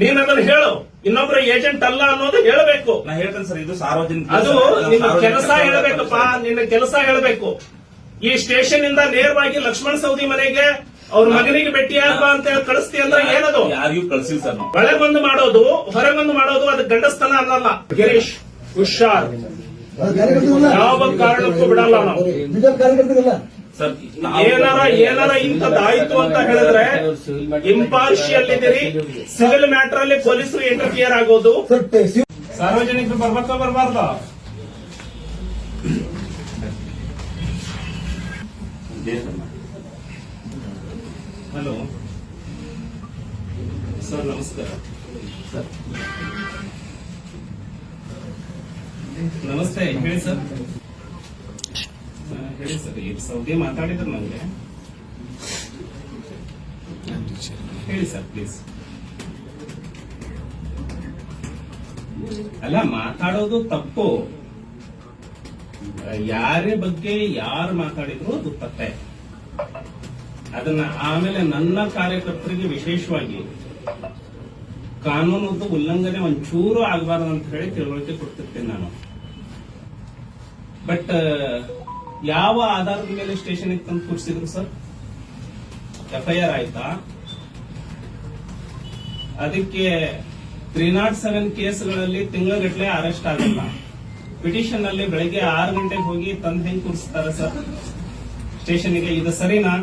ನೀನ್ ಅದನ್ನ ಹೇಳು. ಇನ್ನೊಬ್ರ ಏಜೆಂಟ್ ಅಲ್ಲ ಅನ್ನೋದು ಹೇಳಬೇಕು. ನಾ ಹೇಳ್ತೇನೆ ಸರ್ ಇದು ಸಾರ್ವಜನಿಕ ಅದು ನಿಮ್ಮ ನಿನ್ನ ಕೆಲಸ ಹೇಳಬೇಕಪ್ಪ. ನಿನ್ನ ಕೆಲಸ ಹೇಳಬೇಕು. ಈ ಸ್ಟೇಷನ್ ಇಂದ ನೇರವಾಗಿ ಲಕ್ಷ್ಮಣ ಸೌದಿ ಮನೆಗೆ ಅವ್ರ ಮಗನಿಗೆ ಭೇಟಿಯಾಗ ಅಂತ ಹೇಳಿ ಕಳಿಸ್ತಿ ಅಂದ್ರೆ ಏನದು? ಯಾರಿಗೂ ಕಳಿಸಿಲ್ಲ ಸರ್ ನಾವು. ಬಂದು ಮಾಡೋದು ಹೊರಗೊಂದು ಮಾಡೋದು ಅದು ಗಂಡಸ್ತನ ಅನ್ನಲ್ಲ. ಗಿರೀಶ್ ಹುಷಾರ್. ಯಾವ ಕಾರಣಕ್ಕೂ ಬಿಡಲ್ಲ ನಾವು. ಏನಾರ ಏನಾರ ಇಂಥದ್ದಾಯ್ತು ಅಂತ ಹೇಳಿದ್ರೆ ಇಂಪಾರ್ಷಿಯಲ್ ಇದ್ದೀರಿ. ಸಿವಿಲ್ ಮ್ಯಾಟರ್ ಅಲ್ಲಿ ಪೊಲೀಸರು ಇಂಟರ್ಫಿಯರ್ ಆಗೋದು. ಸಾರ್ವಜನಿಕರು ಬರ್ಬೇಕ ಬರಬಾರ್ದ? ಹಲೋ. ಸರ್, ನಮಸ್ಕಾರ. ನಮಸ್ತೆ, ಹೇಳಿ ಸರ್. ಹೇಳಿ ಸರ್ ಸೌದಿ ಮಾತಾಡಿದ್ರು ನನಗೆ ಹೇಳಿ ಸರ್ ಪ್ಲೀಸ್ ಅಲ್ಲ, ಮಾತಾಡೋದು ತಪ್ಪು. ಯಾರೇ ಬಗ್ಗೆ ಯಾರು ಮಾತಾಡಿದ್ರು ಅದು ತಪ್ಪೆ. ಅದನ್ನ ಆಮೇಲೆ ನನ್ನ ಕಾರ್ಯಕರ್ತರಿಗೆ ವಿಶೇಷವಾಗಿ ಕಾನೂನು ಉಲ್ಲಂಘನೆ ಒಂಚೂರು ಆಗಬಾರ್ದು ಅಂತ ಹೇಳಿ ತಿಳುವಳಿಕೆ ಕೊಡ್ತಿರ್ತೇನೆ ನಾನು. ಬಟ್ ಯಾವ ಆಧಾರದ ಮೇಲೆ ಸ್ಟೇಷನ್ ತಂದು ಕೂರಿಸಿದ್ರು ಸರ್? ಎಫ್ಐಆರ್ ಆಯ್ತಾ? ಅದಕ್ಕೆ ತ್ರೀ ನಾಟ್ ಸೆವೆನ್ ಕೇಸ್ಗಳಲ್ಲಿ ತಿಂಗಳಗಟ್ಟಲೆ ಅರೆಸ್ಟ್ ಆಗಲ್ಲ. ಪಿಟಿಷನ್ ಅಲ್ಲಿ ಬೆಳಗ್ಗೆ ಆರು ಗಂಟೆಗೆ ಹೋಗಿ ತಂದು ಹೆಂಗ್ ಕೂರಿಸ್ತಾರೆ ಸರ್? ಸ್ಟೇಷನ್ಗೆ ಇದು ಸರಿನಾ?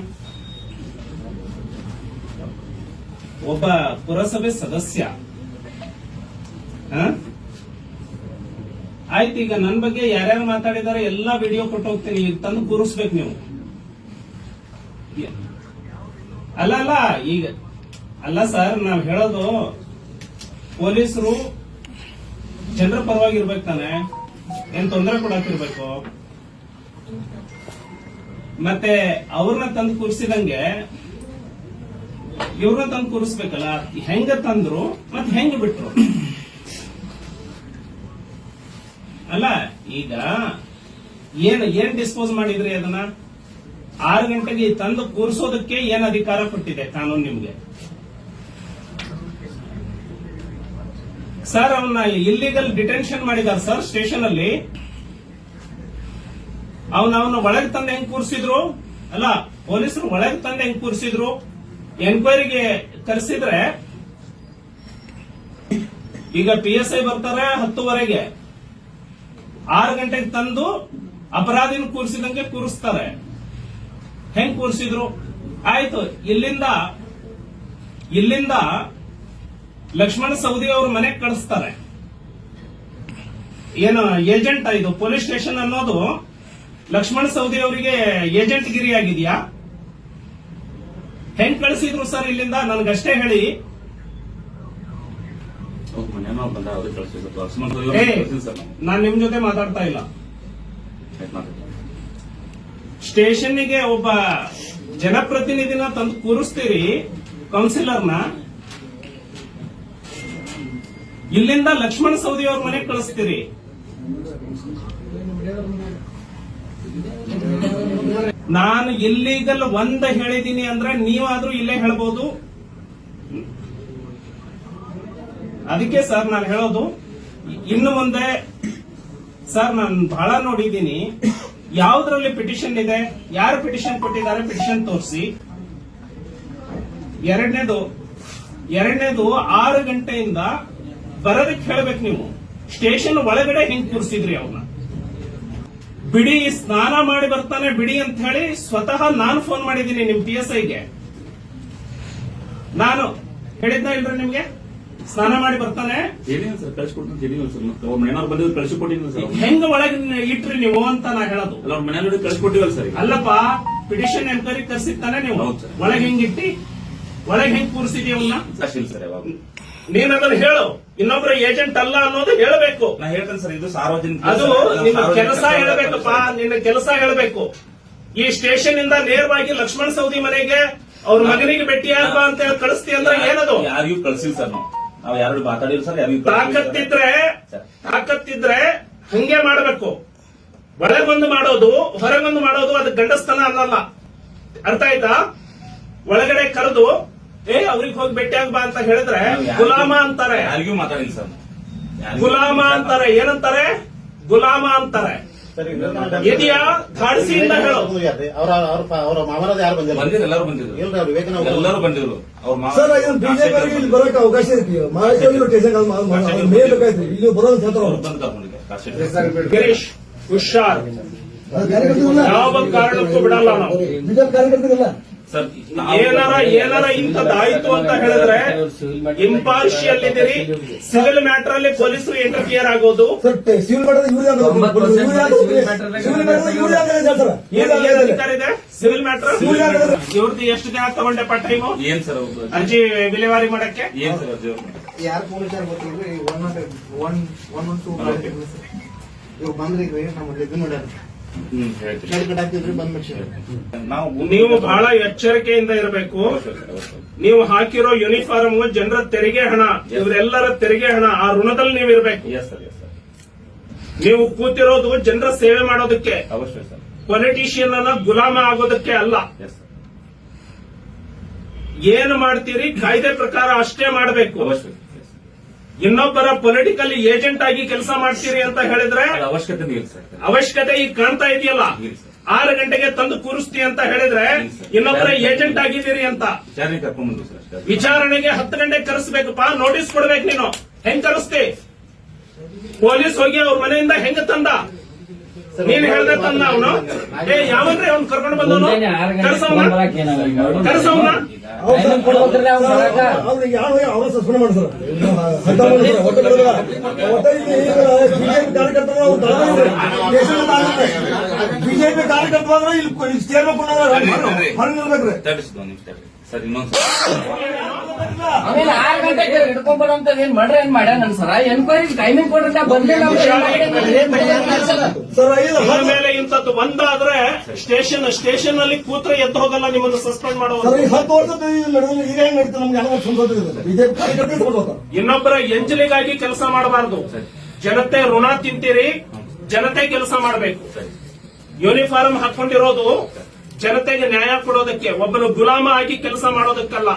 ಒಬ್ಬ ಪುರಸಭೆ ಸದಸ್ಯ? ಆಯ್ತು, ಈಗ ನನ್ನ ಬಗ್ಗೆ ಯಾರ್ಯಾರು ಮಾತಾಡಿದಾರೆ ಎಲ್ಲಾ ವಿಡಿಯೋ ಕೊಟ್ಟು ಹೋಗ್ತೀನಿ. ತಂದು ಕೂರಿಸ್ಬೇಕು ನೀವು. ಅಲ್ಲ ಅಲ್ಲ, ಈಗ, ಅಲ್ಲ ಸರ್ ನಾವ್ ಹೇಳೋದು ಪೊಲೀಸರು ಜನರ ಪರವಾಗಿ ತಾನೆ. ಏನ್ ತೊಂದರೆ ಕೊಡಾಕಿರ್ಬೇಕು. ಮತ್ತೆ ಅವ್ರನ್ನ ತಂದು ಕೂರಿಸಿದಂಗೆ ಇವ್ರನ್ನ ತಂದು ಕೂರಿಸ್ಬೇಕಲ್ಲ. ಹೆಂಗ ತಂದ್ರು ಮತ್ತೆ ಹೆಂಗ ಬಿಟ್ರು? ಅಲ್ಲ, ಈಗ ಏನ್ ಏನ್ ಡಿಸ್ಪೋಸ್ ಮಾಡಿದ್ರಿ ಅದನ್ನ? ಆರು ಗಂಟೆಗೆ ತಂದು ಕೂರಿಸೋದಕ್ಕೆ ಏನ್ ಅಧಿಕಾರ ಕೊಟ್ಟಿದೆ ಕಾನೂನು ನಿಮ್ಗೆ? ಸರ್ ಅವನ್ನ ಇಲ್ಲಿಗಲ್ ಡಿಟೆನ್ಷನ್ ಮಾಡಿದಾರ ಸರ್ ಸ್ಟೇಷನ್ ಅಲ್ಲಿ. ಅವನ ಅವನ ಒಳಗೆ ತಂದು ಹೆಂಗ್ ಕೂರಿಸಿದ್ರು? ಅಲ್ಲ, ಪೊಲೀಸರು ಒಳಗೆ ತಂದು ಹೆಂಗ್ ಕೂರಿಸಿದ್ರು? ಎನ್ಕ್ವೈರಿಗೆ ಕರೆಸಿದ್ರೆ, ಈಗ ಪಿ ಎಸ್ ಐ ಬರ್ತಾರೆ ಹತ್ತುವರೆಗೆ. ಆರು ಗಂಟೆಗೆ ತಂದು ಅಪರಾಧಿನ ಕೂರಿಸಿದಂಗೆ ಕೂರಿಸ್ತಾರೆ. ಹೆಂಗ್ ಕೂರಿಸಿದ್ರು? ಆಯ್ತು, ಇಲ್ಲಿಂದ ಇಲ್ಲಿಂದ ಲಕ್ಷ್ಮಣ ಸೌದಿ ಅವ್ರ ಮನೆಗೆ ಕಳಿಸ್ತಾರೆ. ಏನು, ಏಜೆಂಟ್ ಇದು, ಪೊಲೀಸ್ ಸ್ಟೇಷನ್ ಅನ್ನೋದು ಲಕ್ಷ್ಮಣ ಸೌದಿ ಅವರಿಗೆ ಏಜೆಂಟ್ ಗಿರಿ ಆಗಿದ್ಯಾ ಹೆಂಗ್ ಕಳಿಸಿದ್ರು ಸರ್ ಇಲ್ಲಿಂದ? ನನಗಷ್ಟೇ ಹೇಳಿ. ಬಂದ ಸರ್ ನಾನ್ ನಿಮ್ ಜೊತೆ ಮಾತಾಡ್ತಾ ಇಲ್ಲ. ಸ್ಟೇಷನ್ಗೆ ಒಬ್ಬ ಜನಪ್ರತಿನಿಧಿನ ತಂದು ಕೂರಿಸ್ತೀರಿ ಕೌನ್ಸಿಲರ್ನ? ಇಲ್ಲಿಂದ ಲಕ್ಷ್ಮಣ ಸೌದಿ ಅವ್ರ ಮನೆಗೆ ಕಳಿಸ್ತೀರಿ. ನಾನು ಇಲ್ಲಿಗಲ್ ಒಂದ ಹೇಳಿದೀನಿ ಅಂದ್ರೆ ನೀವಾದ್ರೂ ಇಲ್ಲೇ ಹೇಳ್ಬೋದು. ಅದಕ್ಕೆ ಸರ್ ನಾನು ಹೇಳೋದು, ಇನ್ನು ಮುಂದೆ ಸರ್ ನಾನು ಬಹಳ ನೋಡಿದ್ದೀನಿ, ಯಾವ್ದ್ರಲ್ಲಿ ಪಿಟಿಷನ್ ಇದೆ, ಯಾರು ಪಿಟಿಷನ್ ಕೊಟ್ಟಿದ್ದಾರೆ ಪಿಟಿಷನ್ ತೋರಿಸಿ. ಎರಡನೇದು ಎರಡನೇದು ಆರು ಗಂಟೆಯಿಂದ ಬರೋದಕ್ಕೆ ಹೇಳ್ಬೇಕು ನೀವು. ಸ್ಟೇಷನ್ ಒಳಗಡೆ ಹಿಂಗ್ ಕೂರಿಸಿದ್ರಿ ಅವನ್ನ ಬಿಡಿ, ಸ್ನಾನ ಮಾಡಿ ಬರ್ತಾನೆ ಬಿಡಿ ಅಂತ ಹೇಳಿ ಸ್ವತಃ ನಾನು ಫೋನ್ ಮಾಡಿದ್ದೀನಿ ನಿಮ್ ಪಿ ಎಸ್ ಐಗೆ ನಾನು ಹೇಳಿದ್ನ ಇಲ್ರಿ ನಿಮ್ಗೆ? ಸ್ನಾನ ಮಾಡಿ ಬರ್ತಾನೆ. ಏನೇನು ಸರ್ ಕಳ್ಸಿಕೊಡ್ತೀನಿ ಹೇಳಿಲ್ಲ ಸರ್. ಮತ್ತೆ ಅವ್ರ ಮನೆಯವ್ರು ಬಂದಿದ್ದು ಕಳ್ಸಿಕೊಟ್ಟಿಲ್ಲ ಸರ್. ಹೆಂಗ ಒಳಗೆ ಇಟ್ರಿ ನೀವು ಅಂತ ನಾ ಹೇಳೋದು. ಅಲ್ಲ ಅವ್ರ ಮನೆಯವ್ರಿಗೆ ಕಳ್ಸಿಕೊಟ್ಟಿವಲ್ಲ ಸರ್ ಅಲ್ಲಪ್ಪ ಪಿಟಿಷನ್ ಎನ್ಕ್ವೈರಿ ಕರ್ಸಿತ್ತಾನೆ ನೀವು. ಹೌದು ಸರ್. ಒಳಗೆ ಹೆಂಗಿಟ್ಟಿ ಒಳಗೆ ಹೆಂಗ್ ಕೂರಿಸಿದೀವನ್ನ ಕಳ್ಸಿಲ್ಲ ಸರ್ ಯಾವಾಗ ನೀನ್ ಅದನ್ನ ಹೇಳು. ಇನ್ನೊಬ್ರ ಏಜೆಂಟ್ ಅಲ್ಲ ಅನ್ನೋದು ಹೇಳಬೇಕು. ನಾ ಹೇಳ್ತೇನೆ ಸರ್ ಇದು ಸಾರ್ವಜನಿಕ ಅದು ನಿಮ್ಮ ಕೆಲಸ ಹೇಳಬೇಕಪ್ಪ ನಿನ್ನ ಕೆಲಸ ಹೇಳಬೇಕು. ಈ ಸ್ಟೇಷನ್ ಇಂದ ನೇರವಾಗಿ ಲಕ್ಷ್ಮಣ ಸೌದಿ ಮನೆಗೆ ಅವ್ರ ಮಗನಿಗೆ ಭೇಟಿ ಭೇಟಿಯಾಗ ಅಂತ ಹೇಳಿ ಕಳಿಸ್ತಿ ಅಂದ್ರೆ ಏನದು? ಯಾರಿಗೂ ಕಳ್ಸಿಲ್ಲ ಸರ್ ನಾವು. ನಾವು ಯಾರು ಮಾತಾಡಿಲ್ಲ ಸರ್. ತಾಕತ್ತಿದ್ರೆ. ತಾಕತ್ತಿದ್ರೆ ಹಂಗೆ ಮಾಡಬೇಕು. ಒಳಗೊಂದು ಮಾಡೋದು ಹೊರಗೊಂದು ಮಾಡೋದು ಅದು ಗಂಡಸ್ತನ ಅಲ್ಲಲ್ಲ ಅರ್ಥ ಆಯ್ತಾ? ಒಳಗಡೆ ಕರೆದು ಏ ಅವ್ರಿಗೆ ಹೋಗಿ ಭೇಟಿಯಾಗ ಬಾ ಅಂತ ಹೇಳಿದ್ರೆ ಗುಲಾಮ ಅಂತಾರೆ. ಯಾರಿಗೂ ಮಾತಾಡಿಲ್ಲ ಸರ್. ಗುಲಾಮ ಅಂತಾರೆ. ಏನಂತಾರೆ? ಗುಲಾಮ ಅಂತಾರೆ. ಇದೆಯಾ ಧಾಡಿಸಿಯಿಂದ ಹೇಳು ಅವರ ಅವ್ರ ಅವ್ರ ಮಾಮನದ ಯಾರು ಬಂದಿಲ್ಲ? ಬಂದಿದ್ರು ಎಲ್ಲರೂ ಬಂದಿದ್ರು. ಇಲ್ರಿ ಅವ್ರು ವಿವೇಕನ ಎಲ್ಲರೂ ಬಂದಿದ್ರು. ಅವ್ರ ಮಾವ- ಸರ್ ಇದನ್ನ ಬಿಜೆಪಿ ಇಲ್ಲಿ ಬರೋಕೆ ಅವಕಾಶ ಐತಿ ಮಹಾರಾಷ್ಟ್ರ ಸ್ಟೇಷನ್ ಮೇಲ್ ಬೇಕಾಯ್ತು. ಇಲ್ಲಿ ಬರೋದು ಹೇಳ್ತಾರ ಅವ್ರು. ಬಂದು ಗಿರೀಶ್ ಹುಷಾರ್. ಯಾವ ಕಾರಣಕ್ಕೂ ಬಿಡಲ್ಲ ನಾವು. ಬಿಜೆಪಿ ಏನಾರ ಏನಾರ ಇಂಥದ್ದಾಯ್ತು ಅಂತ ಹೇಳಿದ್ರೆ ಇಂಪಾರ್ಷಿಯಲ್ ಇದ್ದೀರಿ. ಸಿವಿಲ್ ಮ್ಯಾಟರ್ ಅಲ್ಲಿ ಪೊಲೀಸರು ಇಂಟರ್ಫಿಯರ್ ಆಗೋದು. ಸಿವಿಲ್ ಮ್ಯಾಟರ್ ಇವ್ರದ್ದು ಎಷ್ಟು ದಿನ ತಗೊಂಡೆ ಟೈಮು ಏನ್ ಸರ್? ಅರ್ಜಿ ವಿಲೇವಾರಿ ಮಾಡಕ್ಕೆ? ಏನ್ ಸರ್ ಅರ್ಜಿ ಯಾರು ಪೊಲೀಸರು ಗೊತ್ತಿಲ್ಲ one one one one two ಇವಾಗ ಬಂದ್ರೆ ಈಗ ನಮ್ಮ ಇದು ನೋಡ್ಯಾರ ನಾವು ನೀವು ಬಹಳ ಎಚ್ಚರಿಕೆಯಿಂದ ಇರಬೇಕು. ನೀವು ಹಾಕಿರೋ ಯೂನಿಫಾರ್ಮ್ ಜನರ ತೆರಿಗೆ ಹಣ. ಇವರೆಲ್ಲರ ತೆರಿಗೆ ಹಣ. ಆ ಋಣದಲ್ಲಿ ನೀವು ಇರಬೇಕು. ನೀವು ಕೂತಿರೋದು ಜನರ ಸೇವೆ ಮಾಡೋದಕ್ಕೆ. ಅವಶ್ಯ ಸರ್ ಪೊಲಿಟಿಷಿಯನ್ ಅನ್ನ ಗುಲಾಮ ಆಗೋದಕ್ಕೆ ಅಲ್ಲ. ಎಸ್ ಸರ್ ಏನು ಮಾಡ್ತೀರಿ? ಕಾಯ್ದೆ ಪ್ರಕಾರ ಅಷ್ಟೇ ಮಾಡಬೇಕು. ಇನ್ನೊಬ್ಬರ ಪೊಲಿಟಿಕಲ್ ಏಜೆಂಟ್ ಆಗಿ ಕೆಲಸ ಮಾಡ್ತೀರಿ ಅಂತ ಹೇಳಿದ್ರೆ ಅವಶ್ಯಕತೆ ಅವಶ್ಯಕತೆ ಈಗ ಕಾಣ್ತಾ ಇದೆಯಲ್ಲ? ಆರು ಗಂಟೆಗೆ ತಂದು ಕೂರಿಸ್ತಿ ಅಂತ ಹೇಳಿದ್ರೆ ಇನ್ನೊಬ್ಬರ ಏಜೆಂಟ್ ಆಗಿದ್ದೀರಿ ಅಂತ. ವಿಚಾರಣೆಗೆ ಹತ್ತು ಗಂಟೆಗೆ ಕರೆಸ್ಬೇಕಪ್ಪ ನೋಟಿಸ್ ಕೊಡ್ಬೇಕು ನೀನು. ಹೆಂಗ್ ಕರೆಸ್ತಿ? ಪೊಲೀಸ್ ಹೋಗಿ ಅವ್ರ ಮನೆಯಿಂದ ಹೆಂಗ ತಂದ? ನೀನ್ ಹೇಳ್ದೆ ತಂದ ಅವನು? ಏ ಯಾವನ್ರಿ ಅವ್ನು ಕರ್ಕೊಂಡು ಬಂದವನು? ಕರ್ಸವನ ಕರ್ಸವನ ಬಿಜೆಪಿ ಕಾರ್ಯಕರ್ತರು ಅವ್ರು ತಗೊಳ್ಳಿದ್ರು. ದೇಶದ ಆಗುತ್ತೆ. ಬಿಜೆಪಿ ಕಾರ್ಯಕರ್ತರು ಇಲ್ಲಿ ಸೇರ್ಬೇಕು ಹೊರಗೆ ನಿಲ್ಬೇಕ್ರಿ ಸರ್, ಇನ್ನೊಂದು ಆಮೇಲೆ ಆರ್ ಗಂಟೆಗೆ ಹಿಡ್ಕೊಂಡ್ಬರೋಂತ ಏನ್ ಮಾಡ್ರಿ ಏನ್ ಮಾಡ್ಯಾನ ಸರ ಎನ್ಕ್ವೈರಿ ಟೈಮಿಂಗ್ ಕೊಡ್ರಿ ಬಂದಿಲ್ಲ ಇದ್ರ ಮೇಲೆ ಇಂಥದ್ದು ಒಂದಾದ್ರೆ ಸ್ಟೇಷನ್ ಸ್ಟೇಷನ್ ಅಲ್ಲಿ ಕೂತ್ರೆ ಎದ್ದು ಹೋಗಲ್ಲ ನಿಮ್ಮನ್ನು ಸಸ್ಪೆಂಡ್ ಇಸ್ಕೊಂಡು ಇನ್ನೊಬ್ಬರ ಎಂಜಲಿಗಾಗಿ ಕೆಲಸ ಮಾಡಬಾರದು. ಜನತೆ ಋಣ ತಿಂತೀರಿ ಜನತೆ ಕೆಲಸ ಮಾಡಬೇಕು. ಯೂನಿಫಾರ್ಮ್ ಹಾಕೊಂಡಿರೋದು ಜನತೆಗೆ ನ್ಯಾಯ ಕೊಡೋದಕ್ಕೆ ಒಬ್ಬನು ಗುಲಾಮ ಆಗಿ ಕೆಲಸ ಮಾಡೋದಕ್ಕಲ್ಲ.